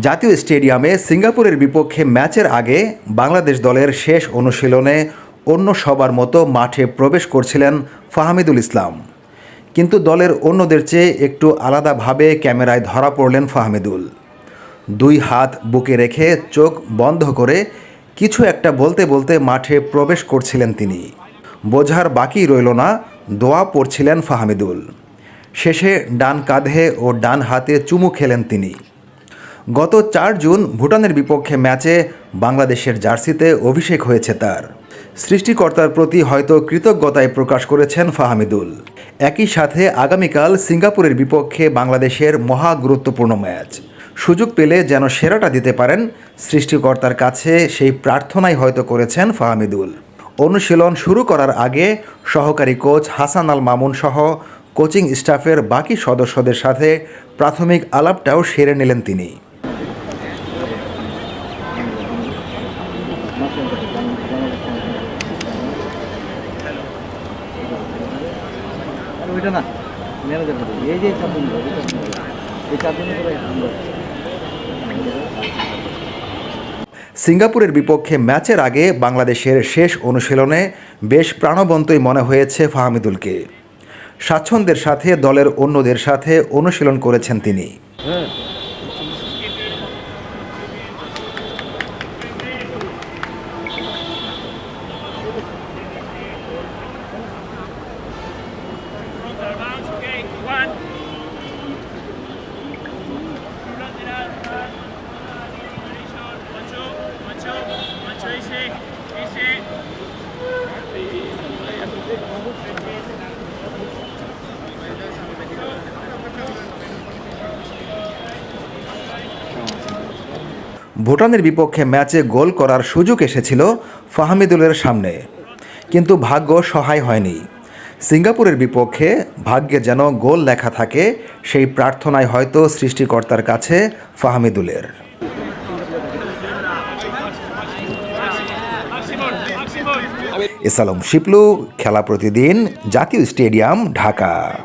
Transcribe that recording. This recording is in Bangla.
জাতীয় স্টেডিয়ামে সিঙ্গাপুরের বিপক্ষে ম্যাচের আগে বাংলাদেশ দলের শেষ অনুশীলনে অন্য সবার মতো মাঠে প্রবেশ করছিলেন ফাহামিদুল ইসলাম। কিন্তু দলের অন্যদের চেয়ে একটু আলাদাভাবে ক্যামেরায় ধরা পড়লেন ফাহমিদুল। দুই হাত বুকে রেখে চোখ বন্ধ করে কিছু একটা বলতে বলতে মাঠে প্রবেশ করছিলেন তিনি। বোঝার বাকি রইল না, দোয়া পড়ছিলেন ফাহমিদুল। শেষে ডান কাঁধে ও ডান হাতে চুমু খেলেন তিনি। গত চার জুন ভুটানের বিপক্ষে ম্যাচে বাংলাদেশের জার্সিতে অভিষেক হয়েছে তার। সৃষ্টিকর্তার প্রতি হয়তো কৃতজ্ঞতায় প্রকাশ করেছেন ফাহামিদুল। একই সাথে আগামীকাল সিঙ্গাপুরের বিপক্ষে বাংলাদেশের মহা গুরুত্বপূর্ণ ম্যাচ। সুযোগ পেলে যেন সেরাটা দিতে পারেন, সৃষ্টিকর্তার কাছে সেই প্রার্থনাই হয়তো করেছেন ফাহামিদুল। অনুশীলন শুরু করার আগে সহকারী কোচ হাসান আল মামুন সহ কোচিং স্টাফের বাকি সদস্যদের সাথে প্রাথমিক আলাপটাও সেরে নিলেন তিনি। ওইটা না ম্যানেজার এই যে এই করে সিঙ্গাপুরের বিপক্ষে ম্যাচের আগে বাংলাদেশের শেষ অনুশীলনে বেশ প্রাণবন্তই মনে হয়েছে ফাহমিদুলকে। স্বাচ্ছন্দ্যের সাথে দলের অন্যদের সাথে অনুশীলন করেছেন তিনি। ভুটানের বিপক্ষে ম্যাচে গোল করার সুযোগ এসেছিল ফাহমিদুলের সামনে। কিন্তু ভাগ্য সহায় হয়নি। সিঙ্গাপুরের বিপক্ষে ভাগ্যে যেন গোল লেখা থাকে, সেই প্রার্থনায় হয়তো সৃষ্টিকর্তার কাছে ফাহমিদুলের। এসালম শিপলু, খেলা প্রতিদিন, জাতীয় স্টেডিয়াম, ঢাকা।